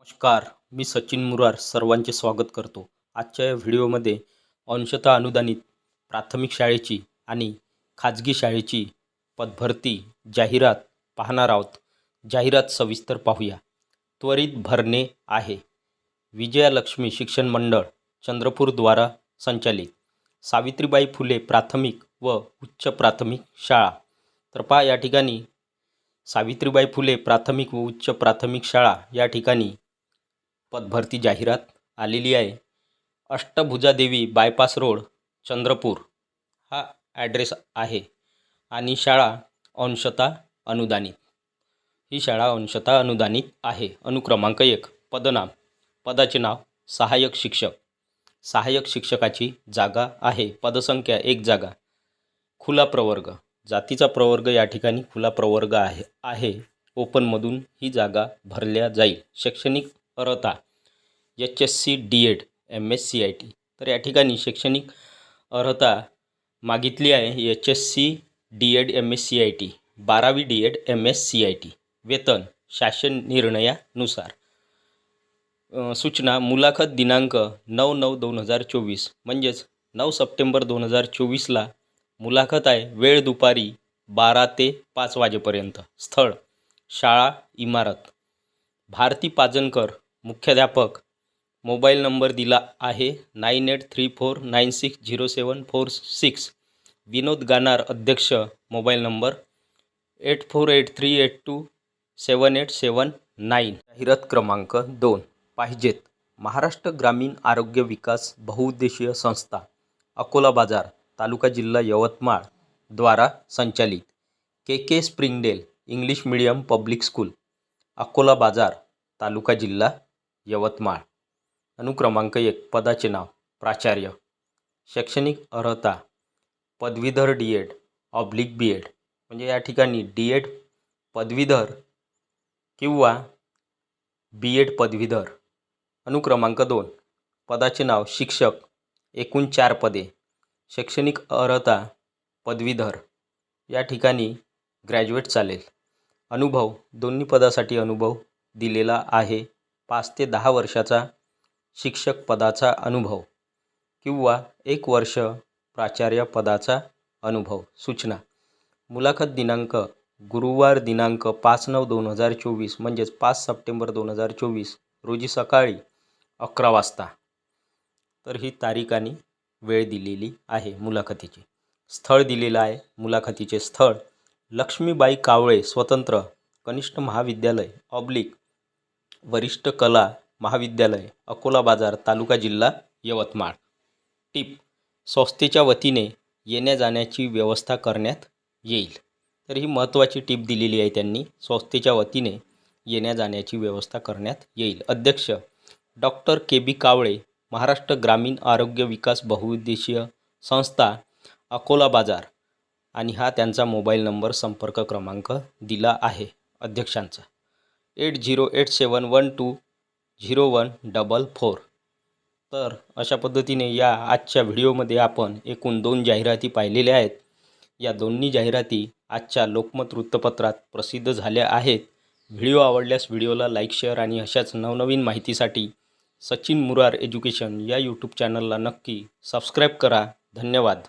नमस्कार मी सचिन मुरार सर्वांचे स्वागत करतो. आजच्या या व्हिडिओमध्ये अंशतः अनुदानित प्राथमिक शाळेची आणि खाजगी शाळेची पदभरती जाहिरात पाहणार आहोत. जाहिरात सविस्तर पाहूया. त्वरित भरणे आहे. विजयालक्ष्मी शिक्षण मंडळ चंद्रपूरद्वारा संचालित. सावित्रीबाई फुले प्राथमिक व उच्च प्राथमिक शाळा. तर पहा या ठिकाणी सावित्रीबाई फुले प्राथमिक व उच्च प्राथमिक शाळा या ठिकाणी पदभरती जाहिरात आलेली आहे. Ashtabhujadevi bypass road Chandrapur. हा ॲड्रेस आहे आणि शाळा अंशता अनुदानित. ही शाळा अंशता अनुदानित आहे. अनुक्रमांक एक पदनाम. पदाचे नाव सहाय्यक शिक्षक. सहाय्यक शिक्षकाची जागा आहे. पदसंख्या एक जागा. खुला प्रवर्ग. जातीचा प्रवर्ग या ठिकाणी खुला प्रवर्ग आहे. आहे. ओपनमधून ही जागा भरल्या जाईल. शैक्षणिक अर्हता. H S C D Ed M S C I T. तर या ठिकाणी शैक्षणिक अर्हता मागितली आहे H S C D Ed M S C I T. बारावी D Ed M S C I T. वेतन शासन निर्णयानुसार. सूचना मुलाखत दिनांक नऊ नऊ दोन हजार चोवीस म्हणजेच नऊ सप्टेंबर दोन हजार चोवीसला मुलाखत आहे वेळ दुपारी बारा ते पाच वाजेपर्यंत. स्थळ शाळा इमारत. भारती पाजनकर मुख्याध्यापक मोबाईल नंबर दिला आहे nine eight three four nine six zero seven four six. Vinod Ganar अध्यक्ष mobile number eight four eight three eight two seven eight seven nine. जाहिरात क्रमांक दोन. पाहिजेत महाराष्ट्र ग्रामीण आरोग्य विकास बहुउद्देशीय संस्था अकोला बाजार तालुका जिल्हा यवतमाळ द्वारा संचालित. K K Springdale English medium public school Akola Bazar तालुका जिल्हा यवतमाळ. अनुक्रमांक एक पदाचे नाव प्राचार्य. शैक्षणिक अर्हता पदवीधर D Ed oblique B Ed म्हणजे या ठिकाणी डी एड पदवीधर किंवा बी एड पदवीधर. अनुक्रमांक दोन पदाचे नाव शिक्षक एकूण चार पदे. शैक्षणिक अर्हता पदवीधर. या ठिकाणी ग्रॅज्युएट चालेल. अनुभव दोन्ही पदासाठी अनुभव दिलेला आहे. पाच ते दहा वर्षाचा शिक्षक पदाचा अनुभव किंवा एक वर्ष प्राचार्य पदाचा अनुभव. सूचना. मुलाखत दिनांक गुरुवार दिनांक पाच नऊ दोन हजार चोवीस म्हणजेच पाच सप्टेंबर दोन हजार चोवीस रोजी सकाळी अकरा वाजता. तर ही तारीख आणि वेळ दिलेली आहे मुलाखतीची. स्थळ दिलेलं आहे मुलाखतीचे स्थळ. लक्ष्मीबाई कावळे स्वतंत्र कनिष्ठ महाविद्यालय ऑब्लिक वरिष्ठ कला महाविद्यालय अकोला बाजार तालुका जिल्हा यवतमाळ. टिप संस्थेच्या वतीने येण्या जाण्याची व्यवस्था करण्यात येईल. तर ही महत्त्वाची टीप दिलेली आहे त्यांनी संस्थेच्या वतीने येण्या जाण्याची व्यवस्था करण्यात येईल. अध्यक्ष डॉक्टर के बी कावळे महाराष्ट्र ग्रामीण आरोग्य विकास बहुउद्देशीय संस्था अकोला बाजार आणि हा त्यांचा मोबाईल नंबर संपर्क क्रमांक दिला आहे अध्यक्षांचा. Eight zero eight seven one two zero one double four. तर अशा पद्धतीने या आजच्या व्हिडिओमध्ये आपण एकूण दोन जाहिराती पाहिलेल्या आहेत. या दोन्ही जाहिराती आजच्या लोकमत वृत्तपत्रात प्रसिद्ध झाल्या आहेत. व्हिडिओ आवडल्यास व्हिडिओला लाईक शेअर आणि अशाच नवनवीन माहितीसाठी सचिन मुरार एज्युकेशन या यूट्यूब चॅनलला नक्की सबस्क्राईब करा. धन्यवाद.